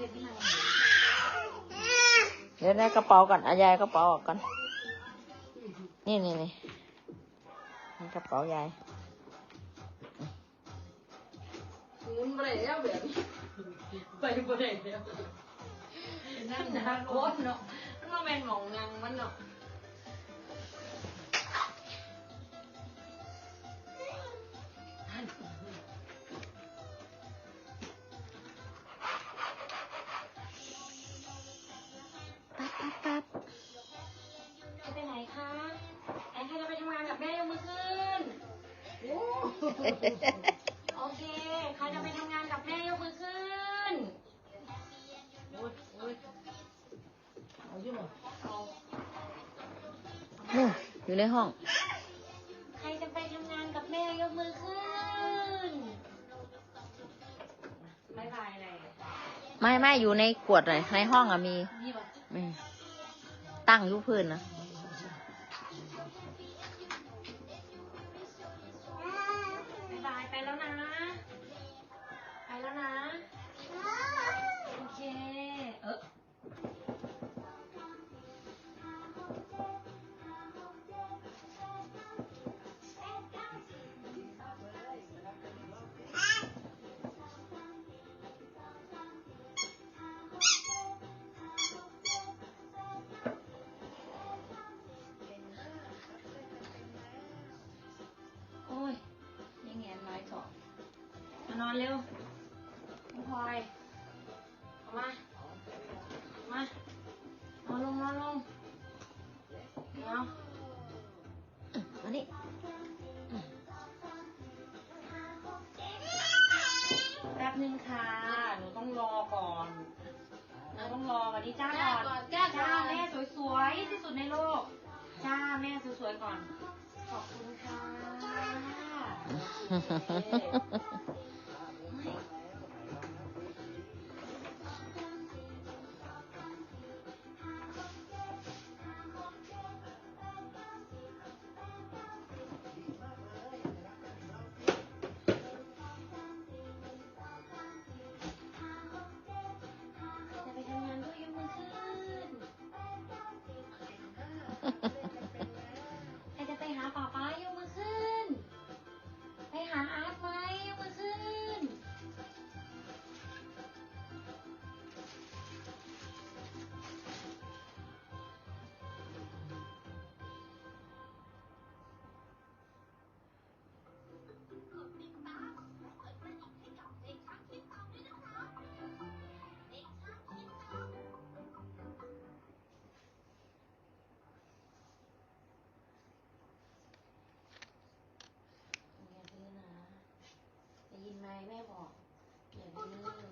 เดี๋ยวได้กระเป๋าก่อนอายายกระเป๋าออกก่อน นี่นี่นี่กระเป๋ายายมุนไปแล้วแบบไปไปแล้วนั่นนะโคตรเนาะมันมาแมนหมองงังมันเนาะ โอเค ใครจะไปทำงานกับแม่ยกมือขึ้นโอ้ยโอ้ยเอาอยู่หรอเอานู่นอยู่ในห้อง ใครจะไปทำงานกับแม่ยกมือขึ้นบายบายอะไรไม่ไม่อยู่ในขวดเลยในห้องอะมี นี่ปะอืมตั้งอยู่พื้นนะ แล้วนะ โอเค เออโอ้ยยังแงน้อยเถอมานอนเร็ว พลอยเอามามานอนลงนอนลงเอาอันนี้แป๊บนึงค่ะ หนูต้องรอก่อน หนูต้องรอวันนี้จ้าก่อนจ้าจ้าแม่สวยๆที่สุดในโลก จ้าแม่สวยๆก่อน ขอบคุณค่ะ ยิน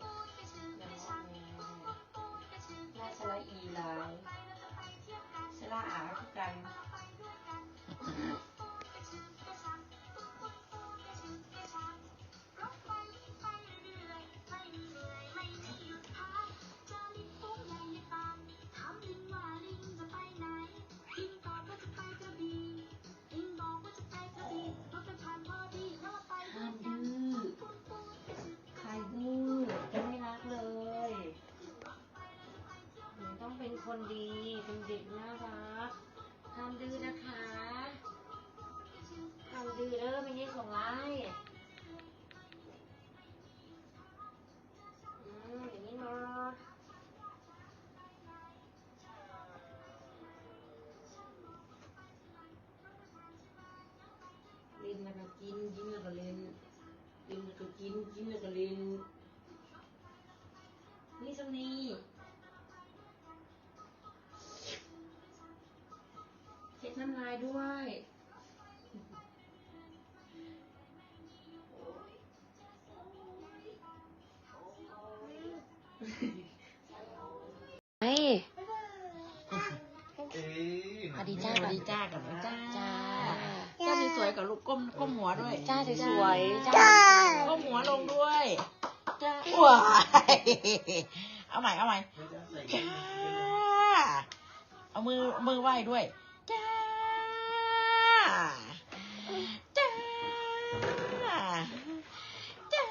น้ำลายด้วยเฮ้ยเอ๊ะสวัสดีจ้าสวัสดีจ้ากับจ้าจ้าจ้าสวยๆกับลูกก้มก้มหัวด้วย จ้าสวยๆจ้าก้มหัวลงด้วยจ้าว้ายเอาใหม่เอาใหม่จ้าเอามือมือไหว้ด้วยจ้า จ้า จ้า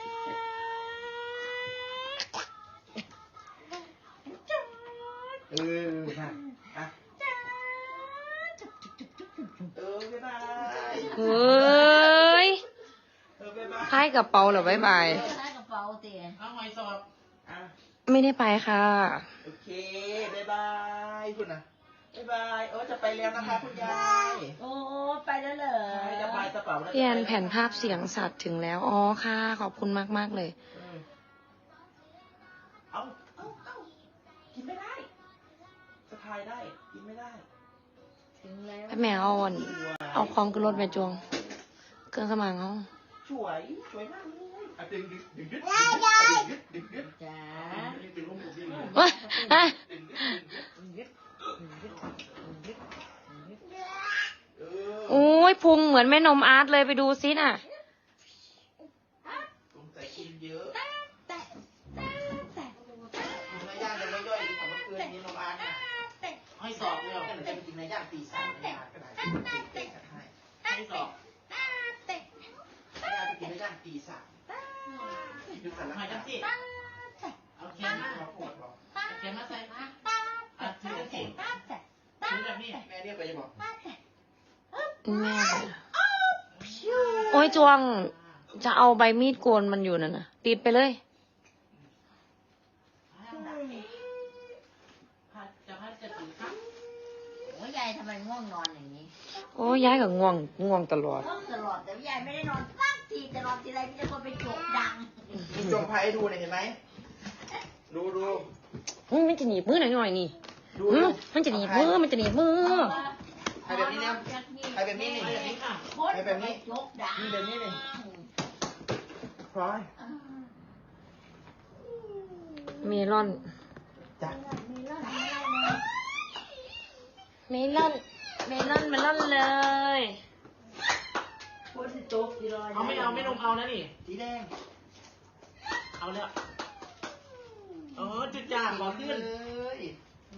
เฮ้ยเออบ๊ายบายพายกระเป๋าเหรอบ๊ายบายใช้กระเป๋าเตี๋ยเอาหอยสอบอะไม่ได้ไปค่ะ โอเคบ๊ายบายคุณนะบ๊ายบายเออจะไปแล้วนะคะคุณยายโอ้ไปแล้วเหรอ ใช่จะไปกระเป๋าแล้วพี่แอนแผ่นภาพเสียงสัตว์ถึงแล้ว อ๋อค่ะ ขอบคุณมากมากๆเลยเออเอาเอาเอากินไม่ได้สะพายได้ กินไม่ได้ถึงแล้ว แม่เอาอ่อน เอาของขึ้นรถไปจวง เครื่องสมางเขาสวยสวยมากเลยอะดึงดึงดึงดึงดึงดึงจ้าดึงลงดึงลงโอ้ยพุงเหมือนแม่นมอาร์ตเลยไปดูซิน่ะให้สอบเลยเอาแค่ไหนจะไปกินในย่างตีสามในย่างก็ได้ เก่งๆให้ให้สอบให้อาร์ตไปกินเนื้อย่างตีสามดูสารคดีเอาเขียนมาปวดบอกเขียนมาใส่มาอะถือสิถือแบบนี้แม่เรียกไปยังบอกแม่โอ้ยจวง จะเอาใบมีดโกนมันอยู่นั่นน่ะติดไปเลยจะพัดจะถือครับโอ้ยายทำไมง่วงนอนอย่างนี้ โอ้ยย้ายกับง่วงง่วงตลอดง่วงตลอดแต่ว่ายายไม่ได้นอนสักทีแต่นอนทีไรมีแต่คนไปจกดังมีจงพายให้ดูหน่อยเห็นไหม ดูดูอืมมันจะหนีบมือหน่อยหน่อยๆนี่ดูอืดูมมันจะหนีบมือมันจะหนีบมือให้แบบนี้เนี่ยให้แบบนี้นี่แบบนี้ค่ะคนให้แบบนี้จกดังนี่แบบนี้นี่พร้อยเมลอน จ้ะเมลอน เมลอนเมลอนเลยคนจกที่รอเอาไม่เอาไม่ลงเอานะนี่ สีแดงเอาแล้วเออจุดจ่างบอกขึ้นเลยอื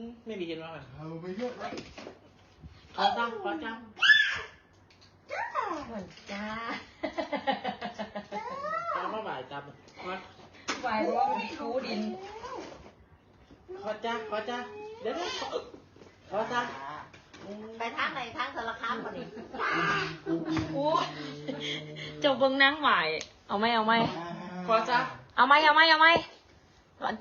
มไม่มีเห็นว่ามันเอาไปเยอะเลยขอจ้าขอจ้าจ้าเอามาบ่ายจับขอไปว่ามันคูดิน ขอจ้าขอจ้าเดี๋ยวเดี๋ยวขอขอจ้าไปทาง ไหนทางสารคามก่อนดิโอ้เจบเบิ้งนางไหวเอาไหมเอาไหมขอจ้าเอาไหมเอาไหมเอาไหม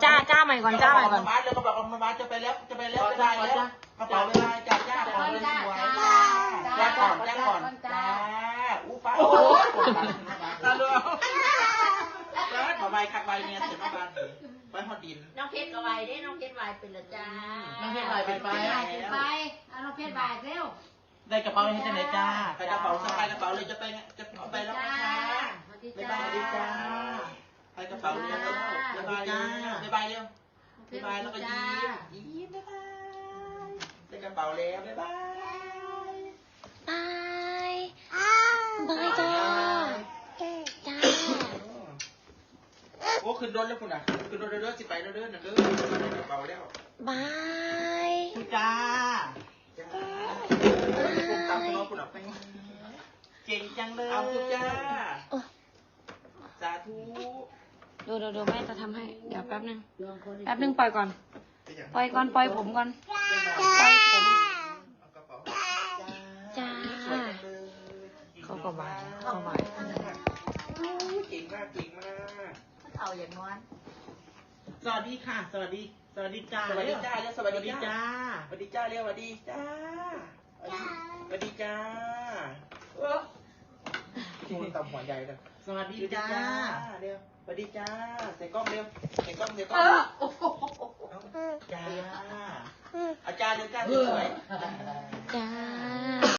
จ้าจ้าใหม่ก่อนจ้าใหม่ก่อนมาบ้านแล้วก็บอกมาบ้านจะไปแล้วจะไปแล้วจะไปแล้วกระเป๋าไปเลยจ้าจ้าขอเลยสวยจ้าก่อนจ้าก่อนจ้าอู้ฟ้าโอ้ยตาดูเอาแล้วมาใบขัดใบเนี่ยเสร็จมาบ้านไปหอดิน น้องเพชรก็ไวเด้น้องเพชรไวเป็นละจ้า น้องเพชรลายเป็นไปไปเอาน้องเพชรบายเร็ว ได้กระเป๋าให้จังไหนจ้าไปกระเป๋าสบายกระเป๋าเลยจะไปจะไปแล้วนะคะบ๊ายบายดีจ้าไปกระเป๋าเลยแล้วบ๊ายบายจ้าบ๊ายบายเร็วบ๊ายบายแล้วก็ยิ้มยิ้มบ๊ายบายไปกระเป๋าแล้วบ๊ายบายบายบายจ้าจ้าโอ้ขึ้นรถแล้วคุณอะขึ้นรถเรื่อยๆสิไปเรื่อยๆนะเรื่อยๆกระเป๋าแล้วบายจุดจ้าจ้าผม ตามคุณน้องคุณอะเก่งจังเลยเอาทุกจ้าโอ้สาธุดูดูดูแม่จะทำให้ เดี๋ยวแป๊บนึง แป๊บนึงปล่อยก่อน ปล่อยก่อนปล่อยผมก่อน ปล่อยผมเอากระเป๋าจ้าสวยจังเลยเขาก็บายเขาบายเก่งมากเก่งมากเอาอย่างนั้นสวัสดีค่ะ สวัสดี สวัสดีจ้า สวัสดีจ้าเรียกสสวัวัสสดีดีจ้าจ้า สวัสดีจ้าเรียกสวัสดีจ้า สวัสดีจ้าเออชูต่ำหัวใหญ่เลยสวัสดีสวัสดีจ้าจ้าเร็วสวัสดีจ้า ใส่กล้องเร็ว ใส่กล้องใส่กล้เอองอโอ้โหจ้าอาจารย์เร็วจ้าสวยจ้า